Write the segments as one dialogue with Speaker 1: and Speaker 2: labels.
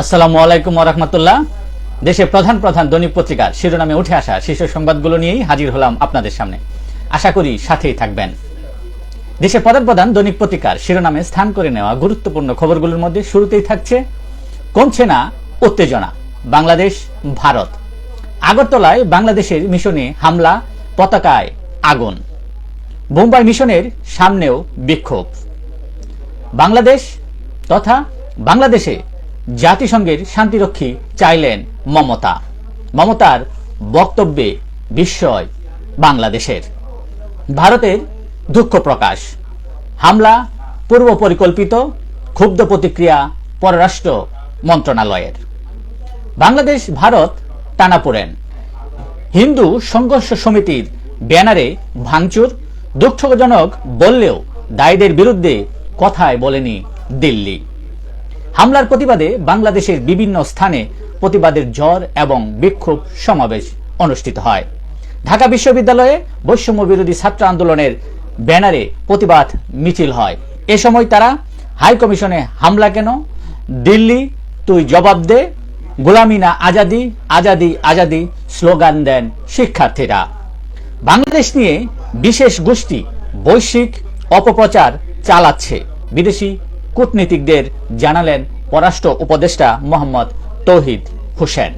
Speaker 1: আসসালামু আলাইকুম রহমতুল্লাহ। দেশের প্রধান প্রধান দৈনিক পত্রিকার শিরোনামে উঠে আসা শীর্ষ সংবাদগুলো নিয়েই হাজির হলাম আপনাদের সামনে। আশা করি সাথেই থাকবেন। দেশের প্রধান প্রধান দৈনিক পত্রিকার শিরোনামে স্থান করে নেওয়া গুরুত্বপূর্ণ খবরগুলোর মধ্যে শুরুতেই থাকছে, কমছে না উত্তেজনা, বাংলাদেশ, ভারত। আগরতলায় বাংলাদেশের মিশনে হামলা, পতাকায় আগুন। বোম্বাই মিশনের সামনেও বিক্ষোভ। বাংলাদেশ তথা বাংলাদেশে জাতিসংঘের শান্তিরক্ষী চাইলেন মমতা। মমতার বক্তব্যে বিস্ময় বাংলাদেশের। ভারতের দুঃখ প্রকাশ। হামলা পূর্ব পরিকল্পিত, ক্ষুব্ধ প্রতিক্রিয়া পররাষ্ট্র মন্ত্রণালয়ের। বাংলাদেশ, ভারত টানাপোড়েন হিন্দু সংঘর্ষ সমিতির ব্যানারে ভাঙচুর, দুঃখজনক বললেও দায়ীদের বিরুদ্ধে কথায় বলেনি দিল্লি। হামলার প্রতিবাদে বাংলাদেশের বিভিন্ন স্থানে প্রতিবাদের জ্বর এবং বিক্ষোভ সমাবেশ অনুষ্ঠিত হয়। ঢাকা বিশ্ববিদ্যালয়ে বৈষম্য বিরোধী ছাত্র আন্দোলনের ব্যানারে প্রতিবাদ মিছিল হয়। এ সময় তারা, হাই কমিশনে হামলা কেন? দিল্লি, তুই জবাব দে। গোলামি না আজাদি? আজাদি আজাদি স্লোগান দেন শিক্ষার্থীরা। বাংলাদেশ নিয়ে বিশেষ গোষ্ঠী বৈশ্বিক অপপ্রচার চালাচ্ছে। বিদেশি কূটনীতিকদের জানালেন পররাষ্ট্র উপদেষ্টা মোহাম্মদ তৌহিদ হোসেন।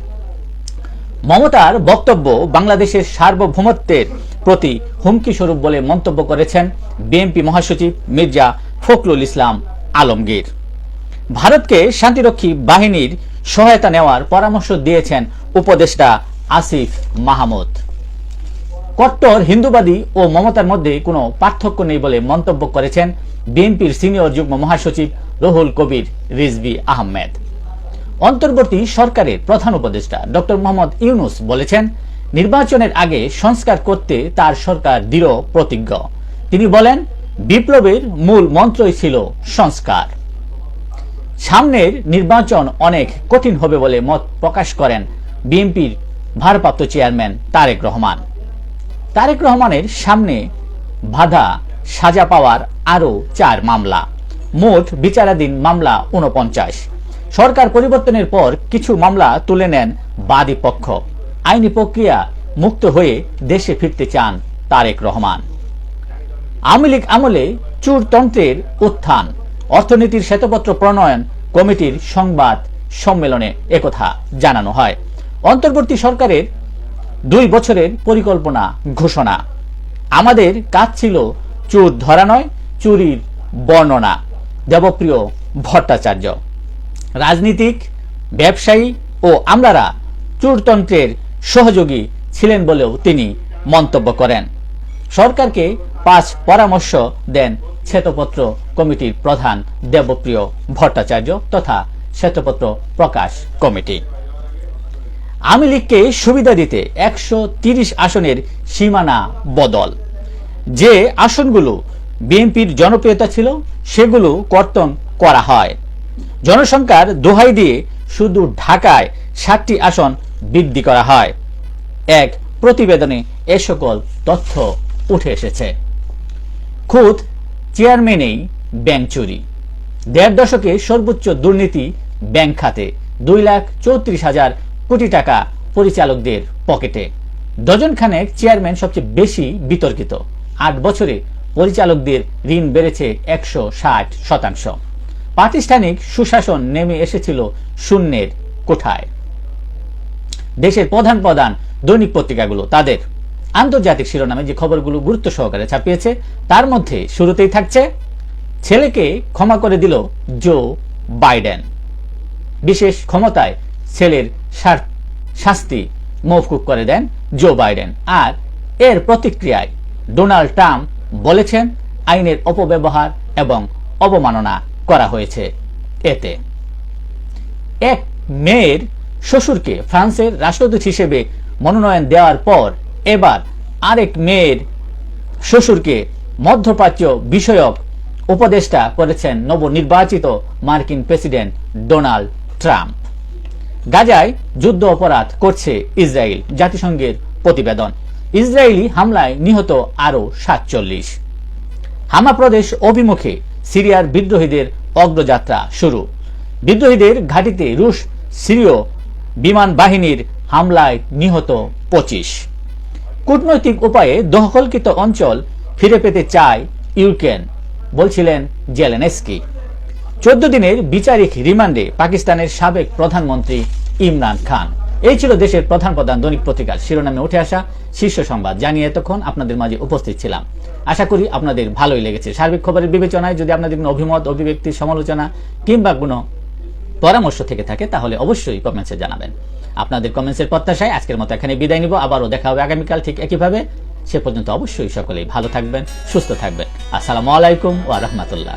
Speaker 1: মমতার বক্তব্য বাংলাদেশের সার্বভৌমত্বের প্রতি হুমকি স্বরূপ বলে মন্তব্য করেছেন বিএনপি মহাসচিব মির্জা ফখরুল ইসলাম আলমগীর। ভারতকে শান্তিরক্ষী বাহিনীর সহায়তা নেওয়ার পরামর্শ দিয়েছেন উপদেষ্টা আসিফ মাহমুদ। কট্টর, হিন্দুবাদী ও মমতার মধ্যে কোনো পার্থক্য নেই বলে মন্তব্য করেছেন বিএনপির সিনিয়র যুগ্ম মহাসচিব রহুল কবির রিজভি আহমেদ। অন্তর্বর্তী সরকারের প্রধান উপদেষ্টা ডক্টর মোহাম্মদ ইউনুস বলেছেন, নির্বাচনের আগে সংস্কার করতে তার সরকার দৃঢ় প্রতিজ্ঞ। তিনি বলেন, বিপ্লবের মূল মন্ত্রই ছিল সংস্কার। সামনের নির্বাচন অনেক কঠিন হবে বলে মত প্রকাশ করেন বিএনপির ভারপ্রাপ্ত চেয়ারম্যান তারেক রহমান। তারেক রহমানের সামনে বাধা সাজা পাওয়ার আরও চার মামলা। মোট বিচারাধীন মামলা উনপঞ্চাশ সরকার পরিবর্তনের পর কিছু মামলা তুলে নেন বাদী পক্ষ। আইনি প্রক্রিয়া মুক্ত হয়ে দেশে ফিরতে চান তারেক রহমান। আওয়ামী লীগ আমলে চুরতন্ত্রের উত্থান। অর্থনীতির শ্বেতপত্র প্রণয়ন কমিটির সংবাদ সম্মেলনে একথা জানানো হয়। অন্তর্বর্তী সরকারের দুই বছরের পরিকল্পনা ঘোষণা। আমাদের কাজ ছিল চুর ধরা নয়, চুরির বর্ণনা। দেবপ্রিয় ভট্টাচার্য। রাজনীতিক, ব্যবসায়ী ও আমলারা চুরতন্ত্রের সহযোগী ছিলেন বলেও তিনি মন্তব্য করেন। সরকারকে পাঁচ পরামর্শ দেন শ্বেতপত্র কমিটির প্রধান দেবপ্রিয় ভট্টাচার্য তথা শ্বেতপত্র প্রকাশ কমিটি। আওয়ামী লীগকে সুবিধা দিতে একশো আসনের সীমানা বদল। যে আসনগুলো বিএনপির জনপ্রিয়তা ছিল, সেগুলো কর্তন করা হয়। জনসংখ্যার দোহাই দিয়ে শুধু ঢাকায় সাতটি আসন বৃদ্ধি করা হয়। এক, প্রতিবেদনে এ সকল তথ্য উঠে এসেছে। খুদ চেয়ারম্যানেই ব্যাংক চুরি। দেড় দশকে সর্বোচ্চ দুর্নীতি ব্যাংক খাতে দুই লাখ চৌত্রিশ হাজার কোটি টাকা পরিচালকদের পকেটে। ডজন খানেক চেয়ারম্যান সবচেয়ে বেশি বিতর্কিত। আট বছরে পরিচালকদের ঋণ বেড়েছে একশো ষাট শতাংশ। প্রাতিষ্ঠানিক সুশাসন নেমে এসেছিল শূন্যের কোঠায়। দেশের প্রধান প্রধান দৈনিক পত্রিকাগুলো তাদের। আন্তর্জাতিক শিরোনামে যে খবরগুলো গুরুত্ব সহকারে ছাপিয়েছে, তার মধ্যে শুরুতেই থাকছে, ছেলেকে ক্ষমা করে দিল জো বাইডেন। বিশেষ ক্ষমতায় ছেলের শাস্তি মৌকুব করে দেন জো বাইডেন। আর এর প্রতিক্রিয়ায় ডোনাল্ড ট্রাম্প বলেছেন, আইনের অপব্যবহার এবং অবমাননা করা হয়েছে এতে। এক মেয়ের শ্বশুরকে ফ্রান্সের রাষ্ট্রদূত হিসেবে মনোনয়ন দেওয়ার পর এবার আরেক মেয়ের শ্বশুরকে মধ্যপ্রাচ্য বিষয়ক উপদেষ্টা করেছেন নবনির্বাচিত মার্কিন প্রেসিডেন্ট ডোনাল্ড ট্রাম্প। গাজায় যুদ্ধ অপরাধ করছে ইসরায়েল জাতিসংঘের প্রতিবেদন। ইসরায়েলি হামলায় নিহত আরও সাতচল্লিশ। হামা প্রদেশ অভিমুখে সিরিয়ার বিদ্রোহীদের অগ্রযাত্রা শুরু। বিদ্রোহীদের ঘাঁটিতে রুশ সিরীয় বিমান বাহিনীর হামলায় নিহত পঁচিশ। কূটনৈতিক উপায়ে দখলকৃত অঞ্চল ফিরে পেতে চায় ইউক্রেন, বলছিলেন জেলেনস্কি। চোদ্দ দিনের বিচারিক রিমান্ডে পাকিস্তানের সাবেক প্রধানমন্ত্রী ইমরান খান। এই ছিল দেশের প্রধান প্রধান দৈনিক পত্রিকার শিরোনামে উঠে আসা শীর্ষ সংবাদ। জানিয়ে এতক্ষণ আপনাদের মাঝে উপস্থিত ছিলাম। আশা করি আপনাদের ভালোই লেগেছে। সার্বিক খবরের বিবেচনায় যদি আপনাদের কোনো অভিমত, অভিব্যক্তি, সমালোচনা কিংবা কোনো পরামর্শ থেকে থাকে, তাহলে অবশ্যই কমেন্টসে জানাবেন। আপনাদের কমেন্টসের প্রত্যাশায় আজকের মতো এখানে বিদায় নিব। আবারও দেখা হবে আগামীকাল ঠিক একইভাবে। সে পর্যন্ত অবশ্যই সকলেই ভালো থাকবেন, সুস্থ থাকবেন। আসসালামু আলাইকুম ওয়া রাহমাতুল্লাহ।